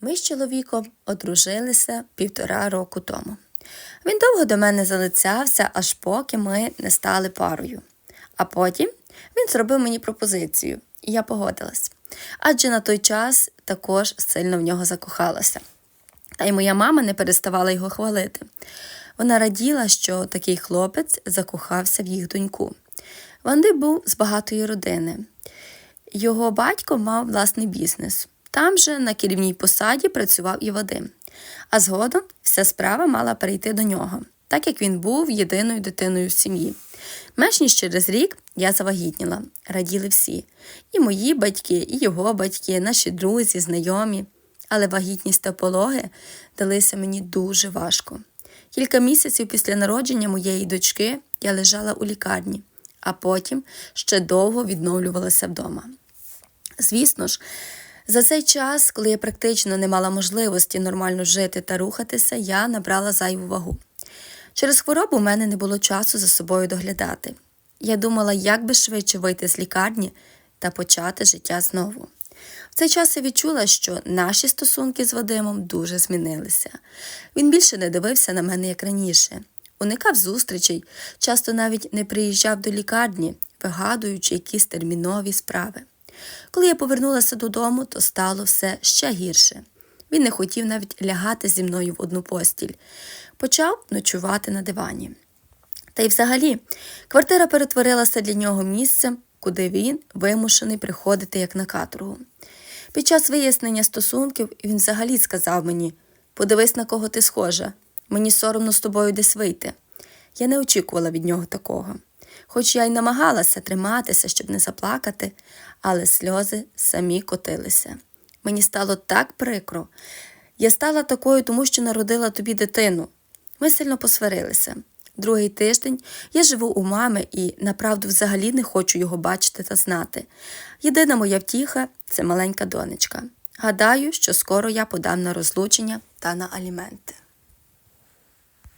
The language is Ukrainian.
Ми з чоловіком одружилися півтора року тому. Він довго до мене залицявся, аж поки ми не стали парою. А потім він зробив мені пропозицію, і я погодилась. Адже на той час також сильно в нього закохалася. Та й моя мама не переставала його хвалити. Вона раділа, що такий хлопець закохався в їх доньку. Ванди був з багатої родини. Його батько мав власний бізнес. Там же на керівній посаді працював і Вадим. А згодом вся справа мала перейти до нього, так як він був єдиною дитиною в сім'ї. Менш ніж через рік я завагітніла, раділи всі. І мої батьки, і його батьки, наші друзі, знайомі. Але вагітність та пологи далися мені дуже важко. Кілька місяців після народження моєї дочки я лежала у лікарні, а потім ще довго відновлювалася вдома. Звісно ж, за цей час, коли я практично не мала можливості нормально жити та рухатися, я набрала зайву вагу. Через хворобу в мене не було часу за собою доглядати. Я думала, як би швидше вийти з лікарні та почати життя знову. В цей час я відчула, що наші стосунки з Вадимом дуже змінилися. Він більше не дивився на мене як раніше, уникав зустрічей, часто навіть не приїжджав до лікарні, вигадуючи якісь термінові справи. Коли я повернулася додому, то стало все ще гірше. Він не хотів навіть лягати зі мною в одну постіль, почав ночувати на дивані. Та й взагалі, квартира перетворилася для нього місцем, куди він вимушений приходити як на каторгу. Під час вияснення стосунків він взагалі сказав мені подивись, на кого ти схожа, мені соромно з тобою десь вийти. Я не очікувала від нього такого. Хоч я й намагалася триматися, щоб не заплакати, але сльози самі котилися. Мені стало так прикро. Я стала такою, тому що народила тобі дитину. Ми сильно посварилися. Другий тиждень я живу у мами і направду взагалі не хочу його бачити та знати. Єдина моя втіха це маленька донечка. Гадаю, що скоро я подам на розлучення та на аліменти.